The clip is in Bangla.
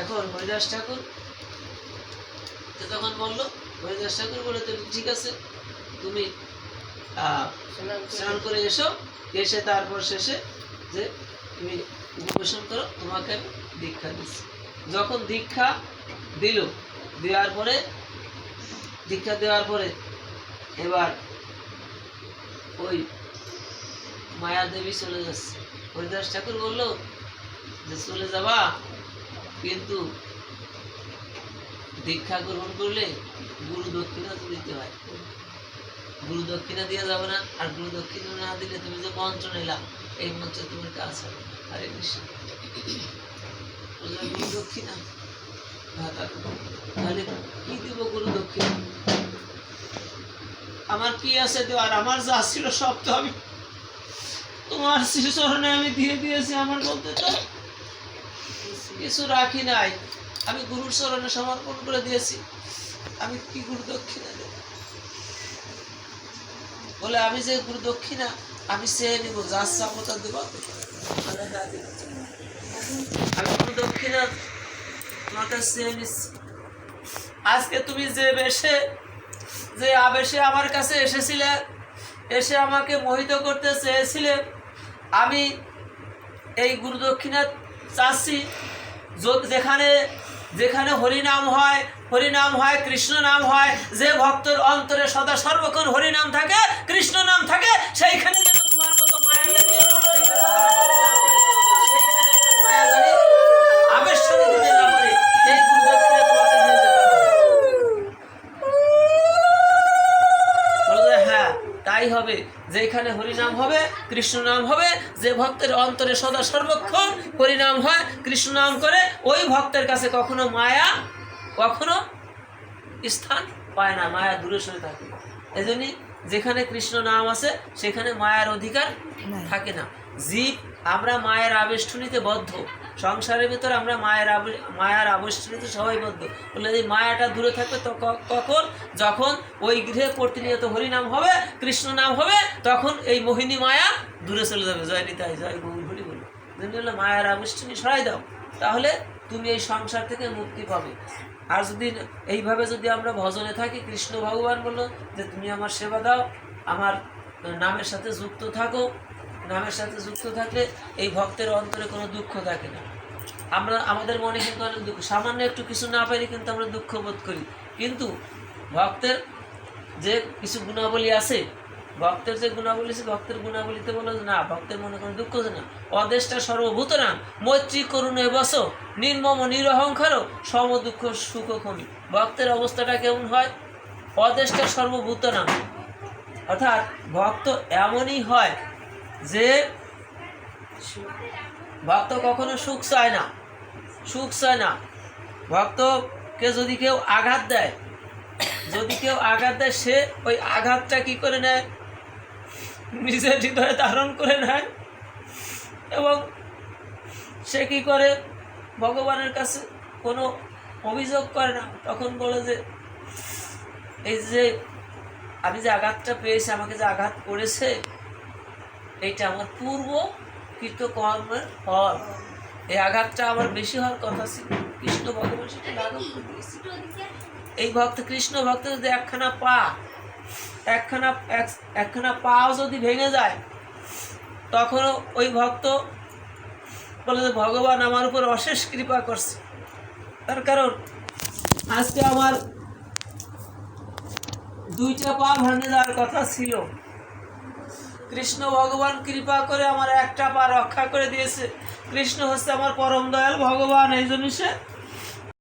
এখন হরিদাস ঠাকুর। তো তখন বলল হরিদাস ঠাকুর বলে তো ঠিক আছে তুমি স্নান করে এসো এসে তারপর শেষে যে তুমি উপবেশন করো তোমাকে আমি দীক্ষা দিচ্ছি। যখন দীক্ষা দিল দেওয়ার পরে দীক্ষা দেওয়ার পরে এবার ওই মায়া দেবী চলে যাচ্ছে। হরিদাস ঠাকুর বলল যে চলে যাবা? কিন্তু দীক্ষা গ্রহণ করলে গুরু দক্ষিণা দিতে হয়। গুরু দক্ষিণা দিয়ে যাবে না, আর গুরু দক্ষিণা না দিলে তুমি যে মন্ত্র নিলা এই মন্ত্র তোমার কাজ হবে হরে কৃষ্ণ গুরু দক্ষিণা? তাহলে কি দিব গুরু দক্ষিণা? আমার কি আছে দেওয়ার আমার যা ছিল সব তো আমি তোমার শ্রীচরণে আমি দিয়ে দিয়েছি, আমার বলতে তো কিছু রাখি নাই। আমি গুরুর চরণে সমর্পণ করে দিয়েছি। আমি কি গুরু দক্ষিণা দেব? বলে, আমি যে গুরু দক্ষিণা, আমি চেয়ে নিব, যা চাবো তা দেবো। আমি গুরু দক্ষিণা তোমার কাছে আজকে তুমি যে বেশে, যে আবেশে আমার কাছে এসেছিলে, এসে আমাকে মোহিত করতে চেয়েছিলে, আমি এই গুরু দক্ষিণা চাচ্ছি। যো- যেখানে যেখানে হরিনাম হয় হরিনাম হয়, কৃষ্ণ নাম হয়, যে ভক্তর অন্তরে সদা সর্বক্ষণ হরিনাম থাকে তাই হবে যেখানে হরিনাম হবে কৃষ্ণ নাম হবে যে ভক্তের অন্তরে সদা সর্বক্ষণ হরিনাম হয় কৃষ্ণ নাম করে ওই ভক্তের কাছে কখনো মায়া কখনো স্থান পায় না মায়া দূরে সরে থাকে। এজন্যই যেখানে কৃষ্ণ নাম আছে সেখানে মায়ার অধিকার থাকে না। জীব আমরা মায়ের আবেষ্টনীতে বদ্ধ। সংসারের ভিতর আমরা মায়ের মায়ার সবাই বদ্ধ বলে এই মায়াটা দূরে থাকবে, তো কখন যখন ওই গৃহে প্রতিনিয়ত হরিনাম হবে, কৃষ্ণ নাম হবে, তখন এই মোহিনী মায়া দূরে চলে যাবে। জয় নিতাই, জয় গৌর, হরি বলে। হলো মায়ার আবেষ্টনী সরাই দাও, তাহলে তুমি এই সংসার থেকে মুক্তি পাবে। আর যদি এইভাবে যদি আমরা ভজনে থাকি, কৃষ্ণ ভগবান বলল যে, তুমি আমার সেবা দাও, আমার নামের সাথে যুক্ত থাকো নামের সাথে যুক্ত থাকলে এই ভক্তের অন্তরে কোনো দুঃখ থাকে না। আমরা, আমাদের মনে কিন্তু অনেক দুঃখ। সামান্য একটু কিছু না পাইলে কিন্তু আমরা দুঃখ বোধ করি। কিন্তু ভক্তের যে কিছু গুণাবলী আছে, ভক্তের যে গুণাবলী আছে, ভক্তের গুণাবলীতে বলো না, ভক্তের মনে কোনো দুঃখ আছে না। অদেশটা সর্বভূত না মৈত্রী করুণে বস, নির্মম নিরহংকার, সম দুঃখ সুখ ক্ষমি। ভক্তের অবস্থাটা কেমন হয়? অদেশটা সর্বভূত না অর্থাৎ ভক্ত এমনই হয় যে ভক্ত কখনো সুখ চায় না, সুখ চায় না। ভক্তকে যদি কেউ আঘাত দেয়, যদি কেউ আঘাত দেয়, সে ওই আঘাতটা কি করে নেয়? নিজের হৃদয়ে ধারণ করে নেয়। এবং সে কি করে? ভগবানের কাছে কোনো অভিযোগ করে না। তখন বলে যে, এই যে আমি যে আঘাতটা পেয়েছি, আমাকে যে আঘাত করেছে এইটা আমার পূর্ব কৃত কর্মের ফল। এই আঘাতটা আমার বেশি হওয়ার কথা কৃষ্ণ ভগবান এই ভক্ত, কৃষ্ণ ভক্ত যদি একখানা পা, একখানা একখানা পাও যদি ভেঙে যায়, তখনও ওই ভক্ত বলে যে, ভগবান আমার উপর অশেষ কৃপা করছে। তার কারণ, আজকে আমার দুইটা পা ভাঙে যাওয়ার কথা ছিল। কৃষ্ণ ভগবান কৃপা করে আমার একটা পা রক্ষা করে দিয়েছে। কৃষ্ণ হচ্ছে আমার পরম দয়াল ভগবান, এই জন্য সে